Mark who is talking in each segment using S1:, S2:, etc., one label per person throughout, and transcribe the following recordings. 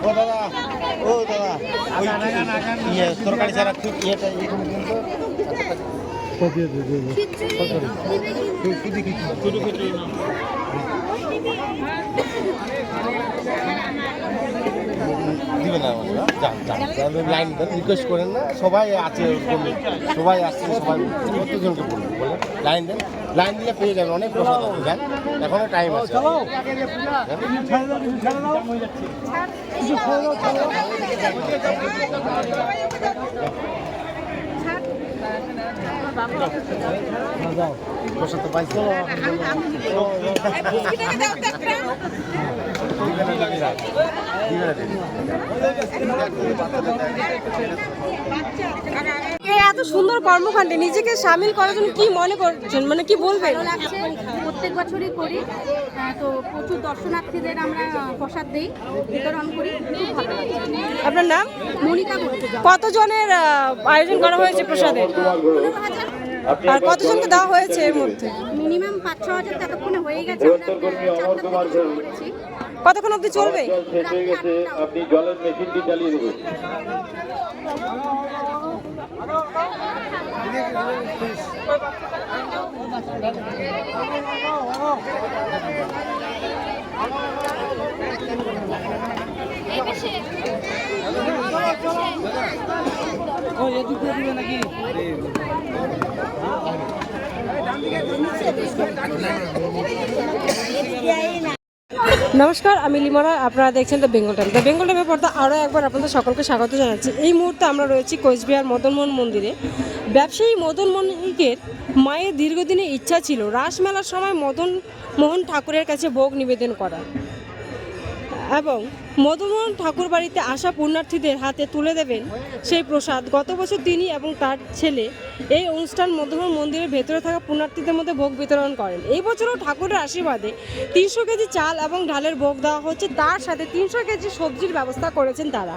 S1: ও দাদা ও দাদা ইয়ে তরকারি ছাড়া খুব ইয়েটা কিছু শুধু কিছু দিবে না হ্যাঁ? যান যান তাহলে লাইন দেন রিকোয়েস্ট করেন না সবাই আছে ওরকম, সবাই আসছে সবাই প্রত্যেকজনকে বলবেন বলে লাইন দেন লাইন দিলে পেয়ে যাবেন অনেক প্রসাদ আছে যান এখনও টাইম আছে প্রসাদ তো পাইছে
S2: এত সুন্দর কর্মকাণ্ডে নিজেকে সামিল করার জন্য কি মনে করছেন? মানে কি বলবেন?
S3: প্রত্যেক বছরই করি। তো প্রচুর দর্শনার্থীদের আমরা প্রসাদ দিই বিতরণ করি।
S2: আপনার নাম?
S3: মনিকা
S2: কতজনের আয়োজন করা হয়েছে প্রসাদের আর কতজনকে দেওয়া হয়েছে এর মধ্যে?
S3: মিনিমাম পাঁচ ছ হাজার ততক্ষণে হয়ে গেছে আমরা
S2: কতক্ষণ অবধি চলবে?
S4: আপনি জলের মেশিনটি চালিয়ে দেবেন।
S2: নমস্কার, আমি লিমরা আপনারা দেখছেন the Bengal time the Bengal টাইমের পর্দা আরও একবার আপনাদের সকলকে স্বাগত জানাচ্ছি। এই মুহূর্তে আমরা রয়েছি কোচবিহার মদনমোহন মন্দিরে। ব্যবসায়ী মদন মনিকের মায়ের দীর্ঘদিনের ইচ্ছা ছিল। রাসমেলার সময় মদন মোহন ঠাকুরের কাছে ভোগ নিবেদন করা এবং মধুমোহন ঠাকুর বাড়িতে আসা পুণ্যার্থীদের হাতে তুলে দেবেন সেই প্রসাদ। গত বছর তিনি এবং তার ছেলে এই অনুষ্ঠান মদনমোহন মন্দিরের ভেতরে থাকা পুণ্যার্থীদের মধ্যে ভোগ বিতরণ করেন। এই বছরও ঠাকুরের আশীর্বাদে তিনশো কেজি চাল এবং ঢালের ভোগ দেওয়া হচ্ছে। তার সাথে তিনশো কেজি সবজির ব্যবস্থা করেছেন তারা।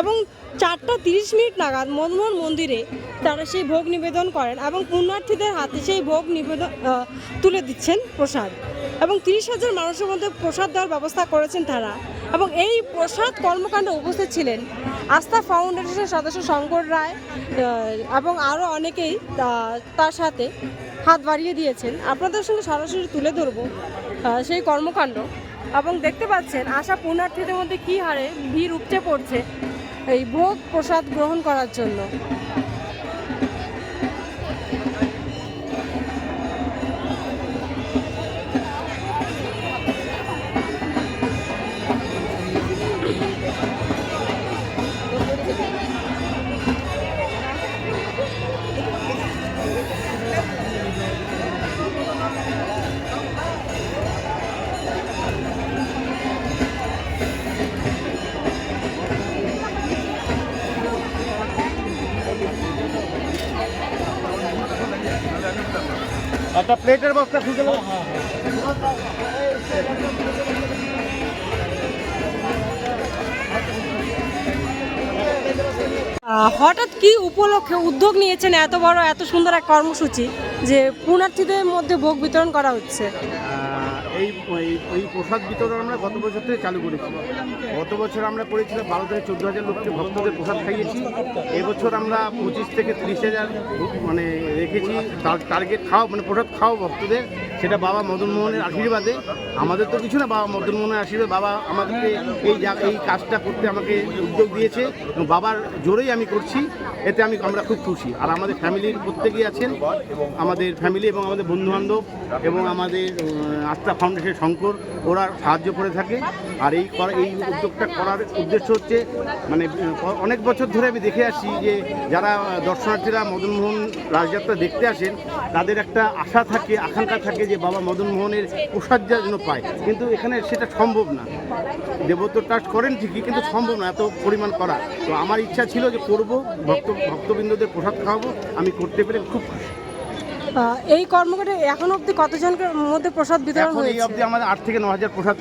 S2: এবং চারটা তিরিশ মিনিট নাগাদ মনমোহন মন্দিরে তারা সেই ভোগ নিবেদন করেন এবং পুণ্যার্থীদের হাতে সেই ভোগ নিবেদন তুলে দিচ্ছেন প্রসাদ। এবং তিরিশ হাজার মানুষের মধ্যে প্রসাদ দেওয়ার ব্যবস্থা করেছেন তারা। এবং এই প্রসাদ কর্মকাণ্ডে উপস্থিত ছিলেন আস্থা ফাউন্ডেশনের সদস্য শঙ্কর রায় এবং আরও অনেকেই তার সাথে হাত বাড়িয়ে দিয়েছেন। আপনাদের সঙ্গে সরাসরি তুলে ধরবো সেই কর্মকাণ্ড। এবং দেখতে পাচ্ছেন, আশা পুণ্যার্থীদের মধ্যে কী হারে ভিড় উপচে পড়ছে এই ভোগ প্রসাদ গ্রহণ করার জন্য।
S1: প্লেটের বস্তা খুঁজে।
S2: হঠাৎ কি উপলক্ষে উদ্যোগ নিয়েছেন এত বড়, এত সুন্দর এক কর্মসূচি যে পুণ্যার্থীদের মধ্যে ভোগ বিতরণ করা হচ্ছে
S5: এই- এই প্রসাদ বিতরণ আমরা গত বছর থেকে চালু করেছি। গত বছর আমরা করেছিলাম বারো থেকে চোদ্দ হাজার লোককে ভক্তদের প্রসাদ খাইয়েছি। এবছর আমরা পঁচিশ থেকে তিরিশ হাজার মানে রেখেছি টার- টার্গেট খাওয়া মানে প্রসাদ খাওয়া ভক্তদের। সেটা বাবা মদন মোহনের আশীর্বাদে। আমাদের তো কিছু না, বাবা মদন মোহনের আশীর্বাদ বাবা আমাদেরকে এই এই কাজটা করতে আমাকে উদ্যোগ দিয়েছে এবং বাবার জোরেই আমি করছি, এতে আমি আমরা খুব খুশি। আর আমাদের ফ্যামিলির প্রত্যেকেই আছেন, আমাদের ফ্যামিলি এবং আমাদের বন্ধুবান্ধব এবং আমাদের আস্থা ফাউন্ডেশন শঙ্কর, ওরা সাহায্য করে থাকে। আর এই এই উদ্যোগটা করার উদ্দেশ্য হচ্ছে মানে অনেক বছর ধরে আমি দেখে আসছি যে যারা দর্শনার্থীরা মদনমোহন রাজযাত্রা দেখতে আসেন, তাদের একটা আশা থাকে, আকাঙ্ক্ষা থাকে যে বাবা মদনমোহনের প্রসাদ যেন পায়। কিন্তু এখানে সেটা সম্ভব না। দেবত্ব ট্রাস্ট করেন ঠিকই কিন্তু সম্ভব না এত পরিমাণ করা। তো আমার ইচ্ছা ছিল যে করব ভক্ত ভক্তবৃন্দদের প্রসাদ খাওয়াবো আমি করতে পেরে খুব খুশি।
S2: এই কর্মকাণ্ডে এখন অবধি কতজনকে মধ্যে প্রসাদ বিতরণ
S5: এখন এই
S2: হয়েছে?
S5: অবধি আমাদের আট থেকে ন হাজার প্রসাদ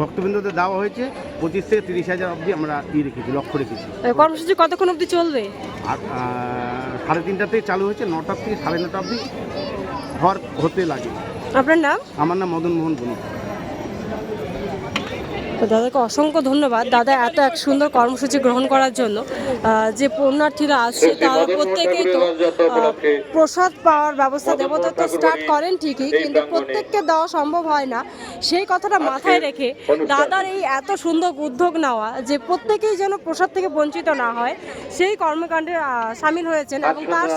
S5: ভক্তবৃন্দদের দেওয়া হয়েছে। পঁচিশ থেকে তিরিশ হাজার অবধি আমরা ই রেখেছি লক্ষ্য রেখেছি।
S2: এই কর্মসূচি কতক্ষণ অবধি চলবে?
S5: আর সাড়ে তিনটা থেকে চালু হয়েছে নটা থেকে সাড়ে নটা অবধি ঘর হতে লাগে।
S2: আপনার নাম?
S5: আমার নাম মদন মোহন বণিক।
S2: তো দাদাকে অসংখ্য ধন্যবাদ। দাদা এত এক সুন্দর কর্মসূচি গ্রহণ করার জন্য যে পুণ্যার্থীরা আসছে তারা প্রত্যেকেই তো প্রসাদ পাওয়ার ব্যবস্থা দেবতা তো স্টার্ট করেন ঠিকই কিন্তু প্রত্যেককে দেওয়া সম্ভব হয় না। সেই কথাটা মাথায় রেখে দাদার এই এত সুন্দর উদ্যোগ নেওয়া যে প্রত্যেকেই যেন প্রসাদ থেকে বঞ্চিত না হয় সেই কর্মকাণ্ডে সামিল হয়েছেন এবং তার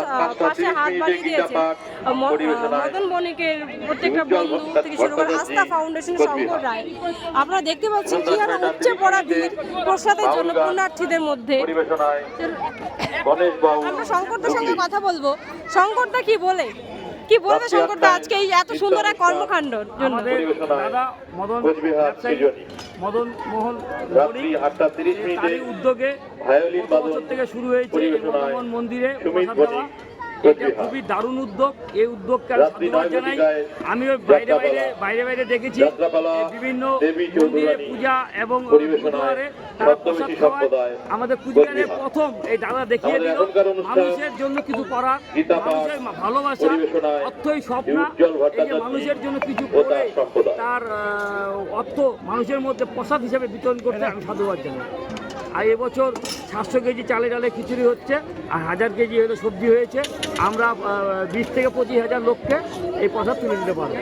S2: পাশে হাত বাড়িয়ে দিয়েছেন মদন বণিকের প্রত্যেকটা বন্ধু থেকে শুরু করে আস্থা ফাউন্ডেশন শঙ্কর রায়। আপনারা দেখতে পাচ্ছেন কি আর উপচে পড়া ভিড় প্রসাদের জন্য পুণ্যার্থীদের মধ্যে। আমরা শঙ্করদার সঙ্গে কথা বলব। শঙ্করদা কি বলে? কি বলবে শঙ্করদা আজকে এই এত সুন্দর এক কর্মকাণ্ডর জন্য?
S6: মদন। মদন মোহন উদ্যোগে থেকে শুরু হয়েছে মন্দিরে এটা খুবই দারুণ উদ্যোগ। এই উদ্যোগকে আমি সাধুবাদ জানাই। আমি ওই বাইরে বাইরে বাইরে বাইরে দেখেছি। বিভিন্ন মন্দিরে পূজা এবং গুরুদুয়ারে তারা প্রসাদ খাওয়ায়। আমাদের কুচবিহারে প্রথম এই দাদা দেখিয়ে দিল। মানুষের জন্য কিছু করা মানুষের ভালোবাসা অর্থই স্বপ্ন এই যে মানুষের জন্য কিছু
S4: তার
S6: করে তার অর্থ মানুষের মধ্যে প্রসাদ হিসেবে বিতরণ করতে আমি সাধুবাদ জানাই। আর এবছর সাতশো কেজি চালে ডালে খিচুড়ি হচ্ছে আর হাজার কেজি হলো সবজি হয়েছে আমরা বিশ থেকে পঁচিশ হাজার লোককে এই প্রসাদ তুলে দিতে পারব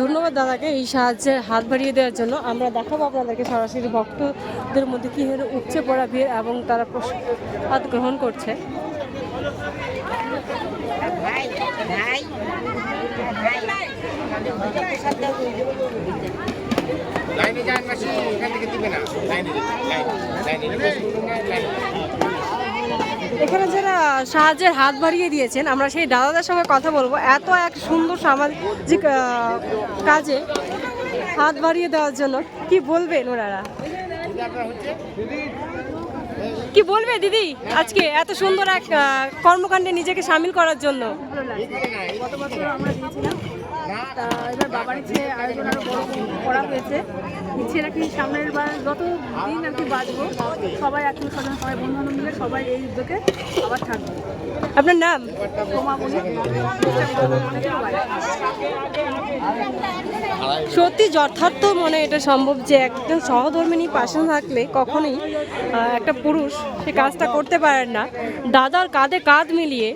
S2: ধন্যবাদ দাদাকে এই সাহায্যের হাত বাড়িয়ে দেওয়ার জন্য আমরা দেখাবো আপনাদেরকে সরাসরি ভক্তদের মধ্যে কী হারে উপচে পড়া ভিড় এবং তারা প্রসাদ গ্রহণ করছে
S1: এখান
S2: যারা সাহায্যের হাত বাড়িয়ে দিয়েছেন আমরা সেই দাদাদের সঙ্গে কথা বলব। এত এক সুন্দর সামাজিক কাজে হাত বাড়িয়ে দেওয়ার জন্য। কি বলবেন ওনারা? কি বলবে দিদি আজকে এত সুন্দর এক কর্মকাণ্ডে নিজেকে সামিল করার জন্য?
S3: তা এবার বাবার ইচ্ছে আয়োজন আরও বড় করা হয়েছে। ইচ্ছে রাখি সামনের বার যত দিন আর কি বাঁচবো সবাই আত্মীয় স্বজন সবাই বন্ধু বান্ধব মিলে সবাই এই উদ্যোগে আবার থাকব।
S2: আপনার নাম? সত্যি যথার্থ মনে এটা সম্ভব যে একজন সহধর্মিনী পাশে থাকলে কখনোই একটা পুরুষ সে কাজটা করতে পারেন না। দাদার কাঁধে কাঁধ মিলিয়ে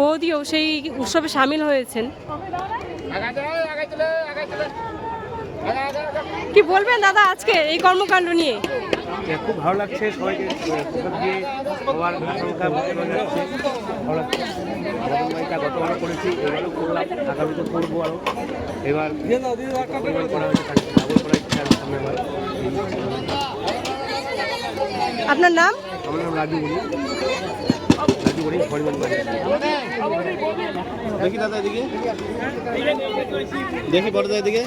S2: বৌদিও সেই উৎসবে সামিল হয়েছেন। কি বলবেন দাদা আজকে এই কর্মকাণ্ড নিয়ে?
S5: খুব ভালো লাগছে সবাইকে সবার আশঙ্কা ভালো লাগছে। এটা গতবারও করেছি এবারও করলাম আগামীতে করব আরও এবার করা হয়েছে ডাবল করা।
S2: আপনার নাম?
S5: আমার নাম রাজু বলি রাজু বলি পরিমাণ
S1: দেখি দাদা এদিকে দেখি বড় দাদা এদিকে